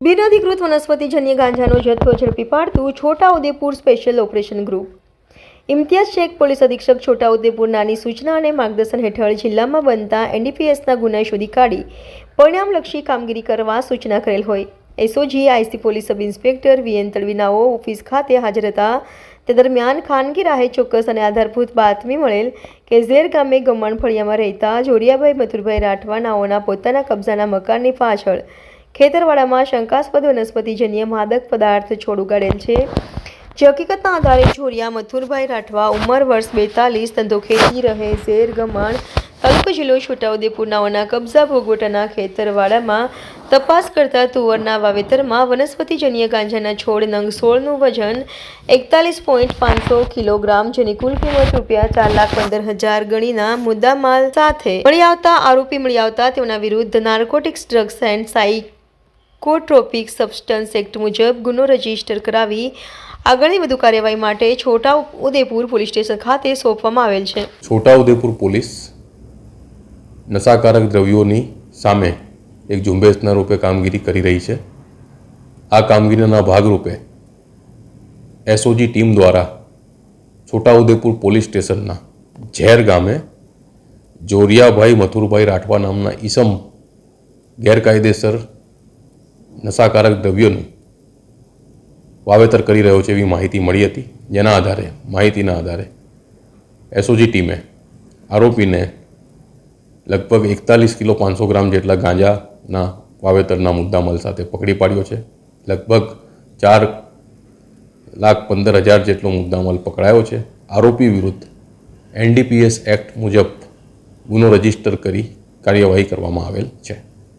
બિનઅધિકૃત વનસ્પતિજન્ય ગાંજાનો જથ્થો ઝડપી પાડતું Chhota Udepur special operation group. Imtiyaz Shaikh police અધિક્ષક છોટાઉદેપુરનાની સૂચના અને માર્ગદર્શન હેઠળ જિલ્લામાં બનતા એનડીપીએસના ગુના શોધી કાઢી પરિણામલક્ષી કામગીરી કરવા સૂચના કરેલ હોય. SOG, IC police sub inspector VN તળવીનાઓ office ખાતે હાજર હતા. તે દરમિયાન ખાનગી રાહે ચોક્કસ અને આધારભૂત બાતમી મળેલ કે ઝેર ગામે ગમણ ફળિયામાં રહેતા જોડિયાભાઈ મથુરભાઈ રાઠવા નાઓના પોતાના કબજાના મકાનની પાછળ ખેતરવાડામાં શંકાસ્પદ વનસ્પતિજન્ય માદક પદાર્થ છોડ ઉગાડેલ છે. જે હકીકતના આધારે જોડિયા, મથુરભાઈ રાઠવા ઉંમર વર્ષ બેતાલીસ, ધંધો ખેતી રહે, ઝેર ગમણ, તાલુકો જિલ્લો છોટાઉદેપુર નાઓના કબજા ભોગવટાના ખેતરવાડામાં તપાસ કરતા તુવરના વાવેતરમાં વનસ્પતિજન્ય ગાંજાના છોડ નંગ સોળનું વજન એકતાલીસ પોઈન્ટ પાંચસો કિલોગ્રામ જેની કુલ કિંમત રૂપિયા ચાર લાખ પંદર હજાર ગણીના મુદ્દામાલ સાથે મળી આવતા, આરોપી મળી આવતા તેઓના વિરુદ્ધ narcotics drugs and psychotropic substance act મુજબ ગુનો રજિસ્ટર કરાવી આગળની વધુ કાર્યવાહી માટે છોટા ઉદેપુર પોલીસ સ્ટેશન ખાતે સોંપવામાં આવેલ છે. છોટા ઉદેપુર પોલીસ નશાકારક દ્રવ્યોની સામે એક ઝુંબેશના રૂપે કામગીરી કરી રહી છે. આ કામગીરીના ભાગરૂપે એસઓજી ટીમ દ્વારા છોટાઉદેપુર પોલીસ સ્ટેશનના ઝેર ગામે જોરિયાભાઈ મથુરભાઈ રાઠવા નામના ઈસમ ગેરકાયદેસર નશાકારક દ્રવ્યોનું વાવેતર કરી રહ્યો છે એવી માહિતી મળી હતી. જેના આધારે, માહિતીના આધારે એસઓજી ટીમે આરોપીને લગભગ એકતાલીસ કિલો પાંચસો ગ્રામ જેટલા ગાંજાના વાવેતરના મુદ્દામલ સાથે પકડી પાડ્યો છે. લગભગ ચાર લાખ પંદર હજાર જેટલો મુદ્દામલ પકડાયો છે. આરોપી વિરુદ્ધ એનડીપીએસ એક્ટ મુજબ ગુનો રજિસ્ટર કરી કાર્યવાહી કરવામાં આવેલ છે.